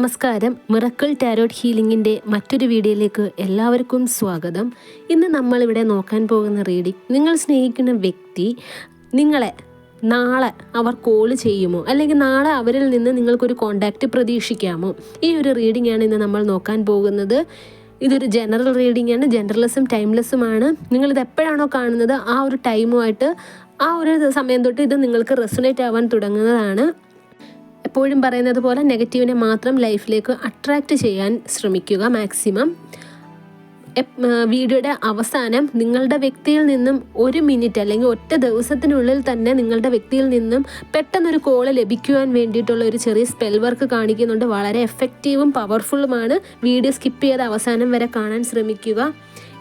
നമസ്കാരം. Miracle tarot ഹീലിംഗിന്റെ മറ്റൊരു വീഡിയോയിലേക്ക് എല്ലാവർക്കും സ്വാഗതം. ഇന്ന് നമ്മളിവിടെ നോക്കാൻ പോകുന്ന റീഡിംഗ് നിങ്ങൾ സ്നേഹിക്കുന്ന വ്യക്തി നിങ്ങളെ നാളെ അവർ കോൾ ചെയ്യുമോ? അല്ലെങ്കിൽ നാളെ അവരിൽ നിന്ന് നിങ്ങൾക്കൊരു കോണ്ടാക്റ്റ് പ്രതീക്ഷിക്കാമോ? ഈ ഒരു റീഡിംഗ് ആണ് ഇന്ന് നമ്മൾ നോക്കാൻ പോകുന്നത്. ഇതൊരു ജനറൽ റീഡിംഗ് ആണ് ജനറലിസും ടൈംലെസ്സുമാണ്. നിങ്ങളിത് എപ്പോഴാണോ കാണുന്നത് ആ ഒരു ടൈമുമായിട്ട് ആ ഒരു സമയം തൊട്ട് ഇത് നിങ്ങൾക്ക് റെസുനേറ്റ് ആവാൻ തുടങ്ങുന്നതാണ്. എപ്പോഴും പറയുന്നത് പോലെ നെഗറ്റീവിനെ മാത്രം ലൈഫിലേക്ക് അട്രാക്റ്റ് ചെയ്യാൻ ശ്രമിക്കുക മാക്സിമം. വീഡിയോയുടെ അവസാനം നിങ്ങളുടെ വ്യക്തിയിൽ നിന്നും ഒരു മിനിറ്റ് അല്ലെങ്കിൽ ഒറ്റ ദിവസത്തിനുള്ളിൽ തന്നെ നിങ്ങളുടെ വ്യക്തിയിൽ നിന്നും പെട്ടെന്നൊരു കോൾ ലഭിക്കുവാൻ വേണ്ടിയിട്ടുള്ള ഒരു ചെറിയ സ്പെൽ വർക്ക് കാണിക്കുന്നുണ്ട്. വളരെ എഫക്റ്റീവും പവർഫുള്ളുമാണ് വീഡിയോ സ്കിപ്പ് ചെയ്ത് അവസാനം വരെ കാണാൻ ശ്രമിക്കുക.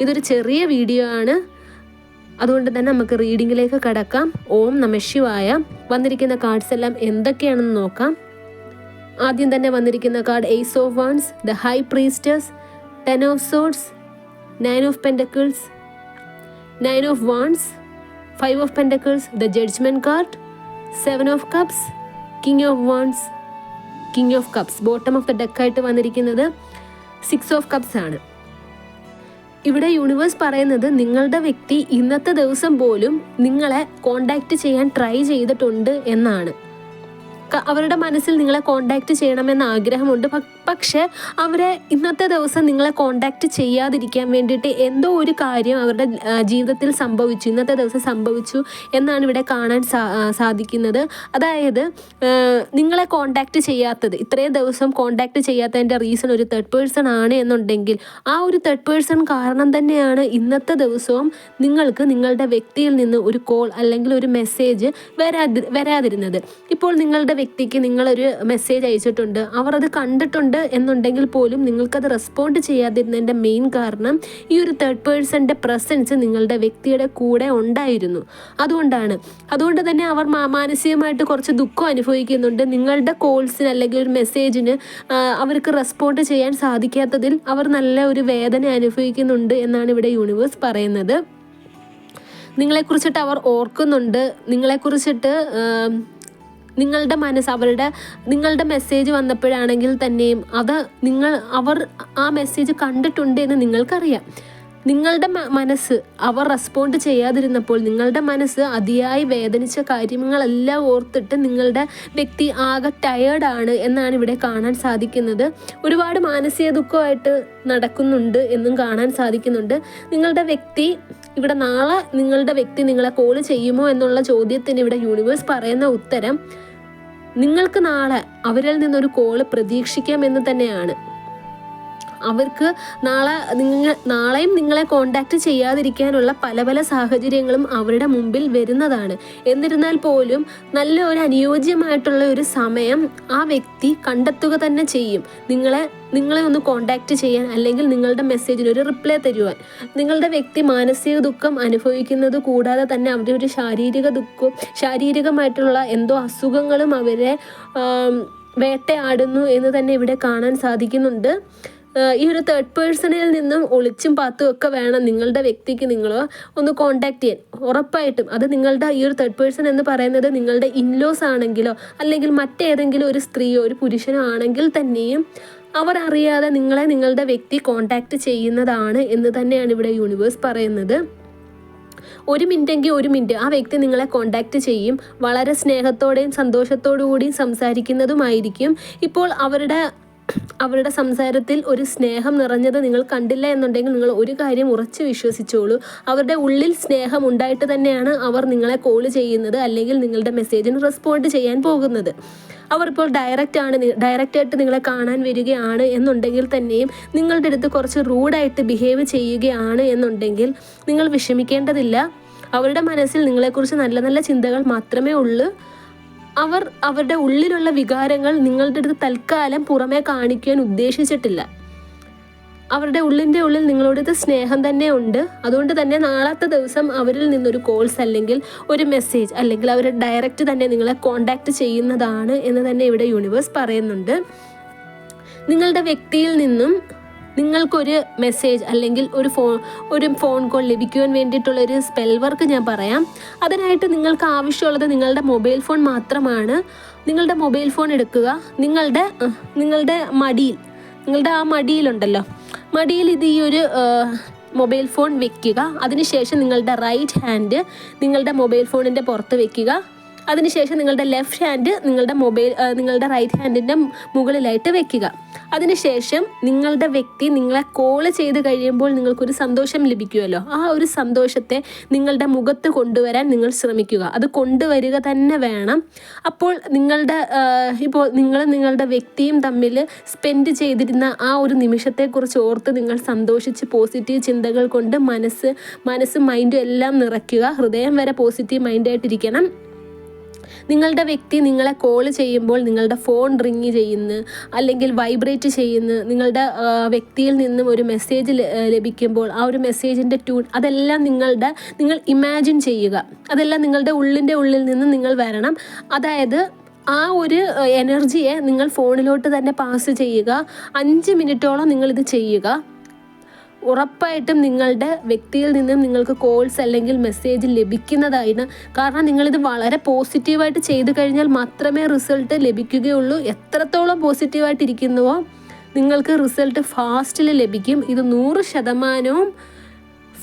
ഇതൊരു ചെറിയ വീഡിയോ ആണ്. അതുകൊണ്ട് തന്നെ നമുക്ക് റീഡിങ്ങിലേക്ക് കടക്കാം. ഓം നമ ശിവായ. വന്നിരിക്കുന്ന കാർഡ്സ് എല്ലാം എന്തൊക്കെയാണെന്ന് നോക്കാം. ആദ്യം തന്നെ വന്നിരിക്കുന്ന card ace of wands the high priestess ten of swords nine of pentacles nine of wands five of pentacles the judgement card seven of cups king of wands king of cups bottom of the ഡെക്കായിട്ട് വന്നിരിക്കുന്നത് six of cups ആണ്. ഇവിടെ universe പറയുന്നത് നിങ്ങളുടെ വ്യക്തി ഇന്നത്തെ ദിവസം പോലും നിങ്ങളെ കോണ്ടാക്ട് ചെയ്യാൻ ട്രൈ ചെയ്തിട്ടുണ്ട് എന്നാണ്. അവരുടെ മനസ്സിൽ നിങ്ങളെ കോണ്ടാക്ട് ചെയ്യണമെന്ന് ആഗ്രഹമുണ്ട്. പക്ഷേ അവരെ ഇന്നത്തെ ദിവസം നിങ്ങളെ കോണ്ടാക്ട് ചെയ്യാതിരിക്കാൻ വേണ്ടിയിട്ട് എന്തോ ഒരു കാര്യം അവരുടെ ജീവിതത്തിൽ സംഭവിച്ചു ഇന്നത്തെ ദിവസം സംഭവിച്ചു എന്നാണ് ഇവിടെ കാണാൻ സാധിക്കുന്നത്. അതായത് നിങ്ങളെ കോണ്ടാക്ട് ചെയ്യാത്തത് ഇത്രയും ദിവസം കോണ്ടാക്ട് ചെയ്യാത്തതിന്റെ റീസൺ ഒരു തേർഡ് പേഴ്സൺ ആണ് എന്നുണ്ടെങ്കിൽ ആ ഒരു തേർഡ് പേഴ്സൺ കാരണം തന്നെയാണ് ഇന്നത്തെ ദിവസവും നിങ്ങൾക്ക് നിങ്ങളുടെ വ്യക്തിയിൽ നിന്ന് ഒരു കോൾ അല്ലെങ്കിൽ ഒരു മെസ്സേജ് വരാതി വരാതിരുന്നത്. ഇപ്പോൾ നിങ്ങളുടെ വ്യക്തിക്ക് നിങ്ങളൊരു മെസ്സേജ് അയച്ചിട്ടുണ്ട്. അവർ അത് കണ്ടിട്ടുണ്ട് എന്നുണ്ടെങ്കിൽ പോലും നിങ്ങൾക്കത് റെസ്പോണ്ട് ചെയ്യാതിരുന്നതിന്റെ മെയിൻ കാരണം ഈ ഒരു തേർഡ് പേഴ്സന്റെ പ്രസൻസ് നിങ്ങളുടെ വ്യക്തിയുടെ കൂടെ ഉണ്ടായിരുന്നു. അതുകൊണ്ടാണ്. അതുകൊണ്ട് തന്നെ അവർ മാനസികമായിട്ട് കുറച്ച് ദുഃഖം അനുഭവിക്കുന്നുണ്ട്. നിങ്ങളുടെ കോൾസിന് അല്ലെങ്കിൽ ഒരു മെസ്സേജിന് അവർക്ക് റെസ്പോണ്ട് ചെയ്യാൻ സാധിക്കാത്തതിൽ അവർ നല്ല ഒരു വേദന അനുഭവിക്കുന്നുണ്ട് എന്നാണ് ഇവിടെ യൂണിവേഴ്സ് പറയുന്നത്. നിങ്ങളെക്കുറിച്ചിട്ട് അവർ ഓർക്കുന്നുണ്ട്. നിങ്ങളെക്കുറിച്ചിട്ട് നിങ്ങളുടെ മനസ്സ് അവരുടെ നിങ്ങളുടെ മെസ്സേജ് വന്നപ്പോഴാണെങ്കിൽ തന്നെയും അത് നിങ്ങൾ അവർ ആ മെസ്സേജ് കണ്ടിട്ടുണ്ട് എന്ന് നിങ്ങൾക്കറിയാം. നിങ്ങളുടെ മനസ്സ് അവർ റെസ്പോണ്ട് ചെയ്യാതിരുന്നപ്പോൾ നിങ്ങളുടെ മനസ്സ് അതിയായി വേദനിച്ച കാര്യങ്ങളെല്ലാം ഓർത്തിട്ട് നിങ്ങളുടെ വ്യക്തി ആകെ ടയേർഡാണ് എന്നാണ് ഇവിടെ കാണാൻ സാധിക്കുന്നത്. ഒരുപാട് മാനസിക ദുഃഖമായിട്ട് നടക്കുന്നുണ്ട് എന്നും കാണാൻ സാധിക്കുന്നുണ്ട്. നിങ്ങളുടെ വ്യക്തി ഇവിടെ നാളെ നിങ്ങളുടെ വ്യക്തി നിങ്ങളെ കോൾ ചെയ്യുമോ എന്നുള്ള ചോദ്യത്തിന് ഇവിടെ യൂണിവേഴ്സ് പറയുന്ന ഉത്തരം നിങ്ങൾക്ക് നാളെ അവരിൽ നിന്നൊരു കോൾ പ്രതീക്ഷിക്കാം എന്ന് തന്നെയാണ്. അവർക്ക് നാളെ നിങ്ങൾ നാളെയും നിങ്ങളെ കോണ്ടാക്ട് ചെയ്യാതിരിക്കാനുള്ള പല പല സാഹചര്യങ്ങളും അവരുടെ മുമ്പിൽ വരുന്നതാണ്. എന്നിരുന്നാൽ പോലും നല്ല ഒരു അനുയോജ്യമായിട്ടുള്ള ഒരു സമയം ആ വ്യക്തി കണ്ടെത്തുക തന്നെ ചെയ്യും. നിങ്ങളെ നിങ്ങളെ ഒന്ന് കോണ്ടാക്ട് ചെയ്യാൻ അല്ലെങ്കിൽ നിങ്ങളുടെ മെസ്സേജിന് ഒരു റിപ്ലൈ തരുവാൻ. നിങ്ങളുടെ വ്യക്തി മാനസിക ദുഃഖം അനുഭവിക്കുന്നത് കൂടാതെ തന്നെ അവരുടെ ഒരു ശാരീരിക ദുഃഖവും ശാരീരികമായിട്ടുള്ള എന്തോ അസുഖങ്ങളും അവരെ വേട്ടയാടുന്നു എന്ന് തന്നെ ഇവിടെ കാണാൻ സാധിക്കുന്നുണ്ട്. ഈ ഒരു തേർഡ് പേഴ്സണിൽ നിന്നും ഒളിച്ചും പാത്തും ഒക്കെ വേണം നിങ്ങളുടെ വ്യക്തിക്ക് നിങ്ങൾ ഒന്ന് കോണ്ടാക്ട് ചെയ്യാൻ. ഉറപ്പായിട്ടും അത് നിങ്ങളുടെ ഈ ഒരു തേർഡ് പേഴ്സൺ എന്ന് പറയുന്നത് നിങ്ങളുടെ ഇൻലോസ് ആണെങ്കിലോ അല്ലെങ്കിൽ മറ്റേതെങ്കിലും ഒരു സ്ത്രീയോ ഒരു പുരുഷനോ ആണെങ്കിൽ തന്നെയും അവർ അറിയാതെ നിങ്ങളെ നിങ്ങളുടെ വ്യക്തി കോണ്ടാക്ട് ചെയ്യുന്നതാണ് എന്ന് തന്നെയാണ് ഇവിടെ യൂണിവേഴ്സ് പറയുന്നത്. ഒരു മിനിറ്റെങ്കിൽ ഒരു മിനിറ്റ് ആ വ്യക്തി നിങ്ങളെ കോണ്ടാക്ട് ചെയ്യും. വളരെ സ്നേഹത്തോടെയും സന്തോഷത്തോടു കൂടിയും സംസാരിക്കുന്നതുമായിരിക്കും. ഇപ്പോൾ അവരുടെ അവരുടെ സംസാരത്തിൽ ഒരു സ്നേഹം നിറഞ്ഞത് നിങ്ങൾ കണ്ടില്ല എന്നുണ്ടെങ്കിൽ നിങ്ങൾ ഒരു കാര്യം ഉറച്ച് വിശ്വസിച്ചോളൂ. അവരുടെ ഉള്ളിൽ സ്നേഹം ഉണ്ടായിട്ട് തന്നെയാണ് അവർ നിങ്ങളെ കോൾ ചെയ്യുന്നത് അല്ലെങ്കിൽ നിങ്ങളുടെ മെസ്സേജിന് റെസ്പോണ്ട് ചെയ്യാൻ പോകുന്നത്. അവർ ഇപ്പോൾ ഡയറക്റ്റ് ആണ് ഡയറക്റ്റ് ആയിട്ട് നിങ്ങളെ കാണാൻ വരികയാണ് എന്നുണ്ടെങ്കിൽ തന്നെയും നിങ്ങളുടെ അടുത്ത് കുറച്ച് റൂഡായിട്ട് ബിഹേവ് ചെയ്യുകയാണ് എന്നുണ്ടെങ്കിൽ നിങ്ങൾ വിഷമിക്കേണ്ടതില്ല. അവരുടെ മനസ്സിൽ നിങ്ങളെക്കുറിച്ച് നല്ല നല്ല ചിന്തകൾ മാത്രമേ ഉള്ളൂ. അവർ അവരുടെ ഉള്ളിലുള്ള വികാരങ്ങൾ നിങ്ങളുടെ അടുത്ത് തൽക്കാലം പുറമേ കാണിക്കാൻ ഉദ്ദേശിച്ചിട്ടില്ല. അവരുടെ ഉള്ളിന്റെ ഉള്ളിൽ നിങ്ങളോടത് സ്നേഹം തന്നെ ഉണ്ട്. അതുകൊണ്ട് തന്നെ നാളത്തെ ദിവസം അവരിൽ നിന്നൊരു കോൾസ് അല്ലെങ്കിൽ ഒരു മെസ്സേജ് അല്ലെങ്കിൽ അവർ ഡയറക്റ്റ് തന്നെ നിങ്ങളെ കോണ്ടാക്ട് ചെയ്യുന്നതാണ് എന്ന് തന്നെ ഇവിടെ യൂണിവേഴ്സ് പറയുന്നുണ്ട്. നിങ്ങളുടെ വ്യക്തിയിൽ നിന്നും നിങ്ങൾക്കൊരു മെസ്സേജ് അല്ലെങ്കിൽ ഒരു ഫോൺ ഒരു ഫോൺ കോൾ ലഭിക്കുവാൻ വേണ്ടിയിട്ടുള്ള ഒരു സ്പെൽ വർക്ക് ഞാൻ പറയാം. അതിനായിട്ട് നിങ്ങൾക്ക് ആവശ്യമുള്ളത് നിങ്ങളുടെ മൊബൈൽ ഫോൺ മാത്രമാണ്. നിങ്ങളുടെ മൊബൈൽ ഫോൺ എടുക്കുക. നിങ്ങളുടെ നിങ്ങളുടെ മടിയിൽ നിങ്ങളുടെ ആ മടിയിലുണ്ടല്ലോ. മടിയിൽ ഇത് ഈ ഒരു മൊബൈൽ ഫോൺ വെക്കുക. അതിനുശേഷം നിങ്ങളുടെ റൈറ്റ് ഹാൻഡ് നിങ്ങളുടെ മൊബൈൽ ഫോണിന്റെ പുറത്ത് വെക്കുക. അതിനുശേഷം നിങ്ങളുടെ ലെഫ്റ്റ് ഹാൻഡ് നിങ്ങളുടെ മൊബൈൽ നിങ്ങളുടെ റൈറ്റ് ഹാൻഡിന്റെ മുകളിലായിട്ട് വെക്കുക. അതിനുശേഷം നിങ്ങളുടെ വ്യക്തി നിങ്ങളെ കോൾ ചെയ്ത് കഴിയുമ്പോൾ നിങ്ങൾക്കൊരു സന്തോഷം ലഭിക്കുമല്ലോ. ആ ഒരു സന്തോഷത്തെ നിങ്ങളുടെ മുഖത്ത് കൊണ്ടുവരാൻ നിങ്ങൾ ശ്രമിക്കുക. അത് കൊണ്ടുവരിക തന്നെ വേണം. അപ്പോൾ നിങ്ങളുടെ ഇപ്പോൾ നിങ്ങൾ നിങ്ങളുടെ വ്യക്തിയും തമ്മിൽ സ്പെൻഡ് ചെയ്തിരുന്ന ആ ഒരു നിമിഷത്തെക്കുറിച്ച് ഓർത്ത് നിങ്ങൾ സന്തോഷിച്ച് പോസിറ്റീവ് ചിന്തകൾ കൊണ്ട് മനസ്സ് മനസ്സും മൈൻഡും എല്ലാം നിറയ്ക്കുക. ഹൃദയം വരെ പോസിറ്റീവ് മൈൻഡായിട്ടിരിക്കണം നിങ്ങളുടെ വ്യക്തി നിങ്ങളെ കോൾ ചെയ്യുമ്പോൾ നിങ്ങളുടെ ഫോൺ റിങ് ചെയ്യുന്നു അല്ലെങ്കിൽ വൈബ്രേറ്റ് ചെയ്യുന്നു നിങ്ങളുടെ വ്യക്തിയിൽ നിന്നും ഒരു മെസ്സേജ് ലഭിക്കുമ്പോൾ ആ ഒരു മെസ്സേജിന്റെ ട്യൂൺ അതെല്ലാം നിങ്ങളുടെ നിങ്ങൾ ഇമാജിൻ ചെയ്യുക. അതെല്ലാം നിങ്ങളുടെ ഉള്ളിന്റെ ഉള്ളിൽ നിന്ന് നിങ്ങൾ വരണം. അതായത് ആ ഒരു എനർജിയെ നിങ്ങൾ ഫോണിലോട്ട് തന്നെ പാസ് ചെയ്യുക. അഞ്ച് മിനിറ്റോളം നിങ്ങളിത് ചെയ്യുക. ഉറപ്പായിട്ടും നിങ്ങളുടെ വ്യക്തിയിൽ നിന്നും നിങ്ങൾക്ക് കോൾസ് അല്ലെങ്കിൽ മെസ്സേജ് ലഭിക്കുന്നതായിരുന്നു കാരണം നിങ്ങളിത് വളരെ പോസിറ്റീവായിട്ട് ചെയ്തു കഴിഞ്ഞാൽ മാത്രമേ റിസൾട്ട് ലഭിക്കുകയുള്ളൂ. എത്രത്തോളം പോസിറ്റീവായിട്ടിരിക്കുന്നുവോ നിങ്ങൾക്ക് റിസൾട്ട് ഫാസ്റ്റിൽ ലഭിക്കും. ഇത് നൂറ് ശതമാനവും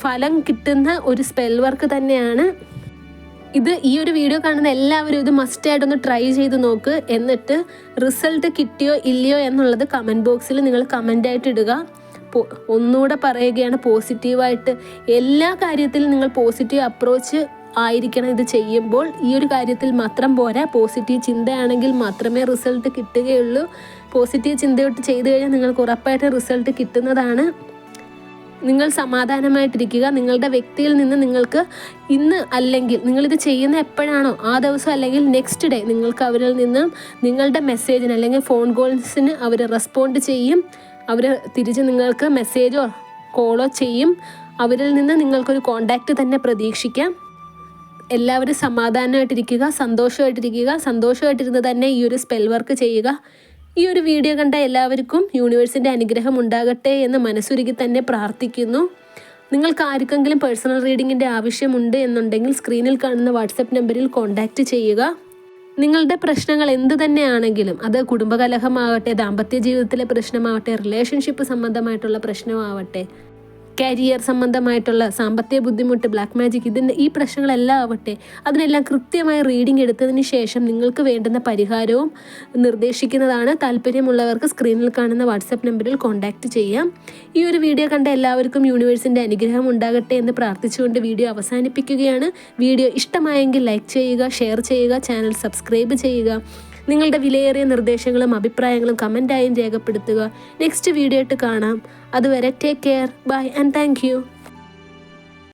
ഫലം കിട്ടുന്ന ഒരു സ്പെൽ വർക്ക് തന്നെയാണ്. ഇത് ഈ ഒരു വീഡിയോ കാണുന്ന എല്ലാവരും ഇത് മസ്റ്റായിട്ടൊന്ന് ട്രൈ ചെയ്ത് നോക്ക്. എന്നിട്ട് റിസൾട്ട് കിട്ടിയോ ഇല്ലയോ എന്നുള്ളത് കമന്റ് ബോക്സിൽ നിങ്ങൾ കമന്റായിട്ട് ഇടുക. ഒന്നുകൂടെ പറയുകയാണ് പോസിറ്റീവായിട്ട്. എല്ലാ കാര്യത്തിലും നിങ്ങൾ പോസിറ്റീവ് അപ്രോച്ച് ആയിരിക്കണം ഇത് ചെയ്യുമ്പോൾ. ഈ ഒരു കാര്യത്തിൽ മാത്രം പോരാ. പോസിറ്റീവ് ചിന്തയാണെങ്കിൽ മാത്രമേ റിസൾട്ട് കിട്ടുകയുള്ളൂ. പോസിറ്റീവ് ചിന്തയോട്ട് ചെയ്തു കഴിഞ്ഞാൽ നിങ്ങൾക്ക് ഉറപ്പായിട്ട് റിസൾട്ട് കിട്ടുന്നതാണ്. നിങ്ങൾ സമാധാനമായിട്ടിരിക്കുക. നിങ്ങളുടെ വ്യക്തിയിൽ നിന്ന് നിങ്ങൾക്ക് ഇന്ന് അല്ലെങ്കിൽ നിങ്ങളിത് ചെയ്യുന്ന എപ്പോഴാണോ ആ ദിവസം അല്ലെങ്കിൽ നെക്സ്റ്റ് ഡേ നിങ്ങൾക്ക് അവരിൽ നിന്നും നിങ്ങളുടെ മെസ്സേജിന് അല്ലെങ്കിൽ ഫോൺ കോൾസിന് അവർ റെസ്പോണ്ട് ചെയ്യും. അവർ തിരിച്ച് നിങ്ങൾക്ക് മെസ്സേജോ കോളോ ചെയ്യും. അവരിൽ നിന്ന് നിങ്ങൾക്കൊരു കോണ്ടാക്റ്റ് തന്നെ പ്രതീക്ഷിക്കാം. എല്ലാവരും സമാധാനമായിട്ടിരിക്കുക സന്തോഷമായിട്ടിരിക്കുക സന്തോഷമായിട്ടിരുന്ന് തന്നെ ഈ ഒരു സ്പെൽ വർക്ക് ചെയ്യുക. ഈ ഒരു വീഡിയോ കണ്ട എല്ലാവർക്കും യൂണിവേഴ്സിന്റെ അനുഗ്രഹം ഉണ്ടാകട്ടെ എന്ന് മനസ്സുരുകി തന്നെ പ്രാർത്ഥിക്കുന്നു. നിങ്ങൾക്ക് ആർക്കെങ്കിലും പേഴ്സണൽ റീഡിങ്ങിന്റെ ആവശ്യമുണ്ട് എന്നുണ്ടെങ്കിൽ സ്ക്രീനിൽ കാണുന്ന വാട്സപ്പ് നമ്പറിൽ കോൺടാക്റ്റ് ചെയ്യുക. നിങ്ങളുടെ പ്രശ്നങ്ങൾ എന്ത് തന്നെയാണെങ്കിലും അത് കുടുംബകലഹമാവട്ടെ ദാമ്പത്യ ജീവിതത്തിലെ പ്രശ്നമാവട്ടെ റിലേഷൻഷിപ്പ് സംബന്ധമായിട്ടുള്ള പ്രശ്നമാവട്ടെ കരിയർ സംബന്ധമായിട്ടുള്ള സാമ്പത്തിക ബുദ്ധിമുട്ട് ബ്ലാക്ക് മാജിക് ഇതിന്റെ ഈ പ്രശ്നങ്ങളെല്ലാം ആവട്ടെ അതിനെല്ലാം കൃത്യമായി റീഡിംഗ് എടുത്തതിന് ശേഷം നിങ്ങൾക്ക് വേണ്ടുന്ന പരിഹാരവും നിർദ്ദേശിക്കുന്നതാണ്. താല്പര്യമുള്ളവർക്ക് സ്ക്രീനിൽ കാണുന്ന വാട്സപ്പ് നമ്പറിൽ കോൺടാക്റ്റ് ചെയ്യാം. ഈ ഒരു വീഡിയോ കണ്ട എല്ലാവർക്കും യൂണിവേഴ്സിന്റെ അനുഗ്രഹം ഉണ്ടാകട്ടെ എന്ന് പ്രാർത്ഥിച്ചുകൊണ്ട് വീഡിയോ അവസാനിപ്പിക്കുകയാണ്. വീഡിയോ ഇഷ്ടമായെങ്കിൽ ലൈക്ക് ചെയ്യുക ഷെയർ ചെയ്യുക ചാനൽ സബ്സ്ക്രൈബ് ചെയ്യുക. നിങ്ങളുടെ വിലയേറിയ നിർദ്ദേശങ്ങളും അഭിപ്രായങ്ങളും കമന്റായും രേഖപ്പെടുത്തുക. നെക്സ്റ്റ് വീഡിയോ ആയിട്ട് കാണാം. അതുവരെ take care bye and thank